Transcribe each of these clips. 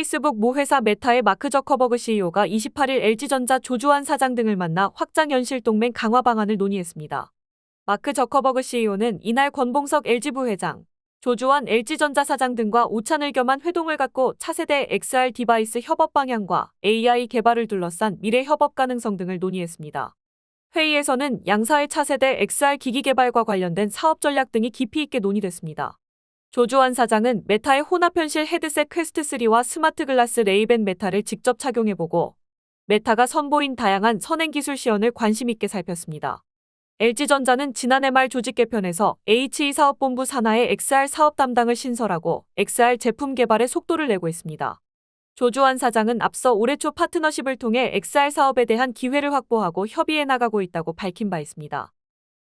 페이스북 모 회사 메타의 마크 저커버그 CEO가 28일 LG전자 조주환 사장 등을 만나 확장 연실 동맹 강화 방안을 논의했습니다. 마크 저커버그 CEO는 이날 권봉석 LG 부회장, 조주환 LG전자 사장 등과 오찬을 겸한 회동을 갖고 차세대 XR 디바이스 협업 방향과 AI 개발을 둘러싼 미래 협업 가능성 등을 논의했습니다. 회의에서는 양사의 차세대 XR 기기 개발과 관련된 사업 전략 등이 깊이 있게 논의됐습니다. 조주환 사장은 메타의 혼합 현실 헤드셋 퀘스트 3와 스마트 글라스 레이벤 메타를 직접 착용해보고 메타가 선보인 다양한 선행 기술 시연을 관심 있게 살폈습니다. LG전자는 지난해 말 조직 개편에서 HE 사업본부 산하의 XR 사업 담당을 신설하고 XR 제품 개발에 속도를 내고 있습니다. 조주환 사장은 앞서 올해 초 파트너십을 통해 XR 사업에 대한 기회를 확보하고 협의해 나가고 있다고 밝힌 바 있습니다.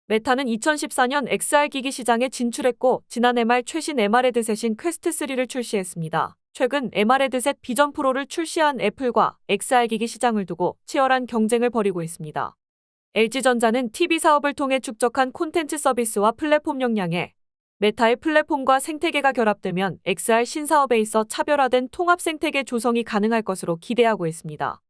메타는 2014년 XR 기기 시장에 진출했고 지난해 말 최신 MR 헤드셋인 퀘스트 3를 출시했습니다. 최근 MR 헤드셋 비전 프로를 출시한 애플과 XR 기기 시장을 두고 치열한 경쟁을 벌이고 있습니다. LG전자는 TV 사업을 통해 축적한 콘텐츠 서비스와 플랫폼 역량에 메타의 플랫폼과 생태계가 결합되면 XR 신사업에 있어 차별화된 통합 생태계 조성이 가능할 것으로 기대하고 있습니다.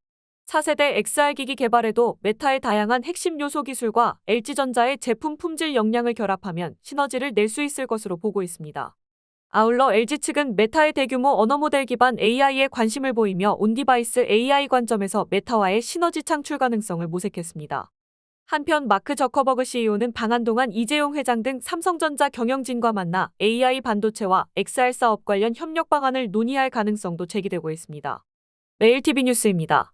차세대 XR 기기 개발에도 메타의 다양한 핵심 요소 기술과 LG전자의 제품 품질 역량을 결합하면 시너지를 낼 수 있을 것으로 보고 있습니다. 아울러 LG 측은 메타의 대규모 언어 모델 기반 AI에 관심을 보이며 온디바이스 AI 관점에서 메타와의 시너지 창출 가능성을 모색했습니다. 한편 마크 저커버그 CEO는 방한 동안 이재용 회장 등 삼성전자 경영진과 만나 AI 반도체와 XR 사업 관련 협력 방안을 논의할 가능성도 제기되고 있습니다. 매일TV 뉴스입니다.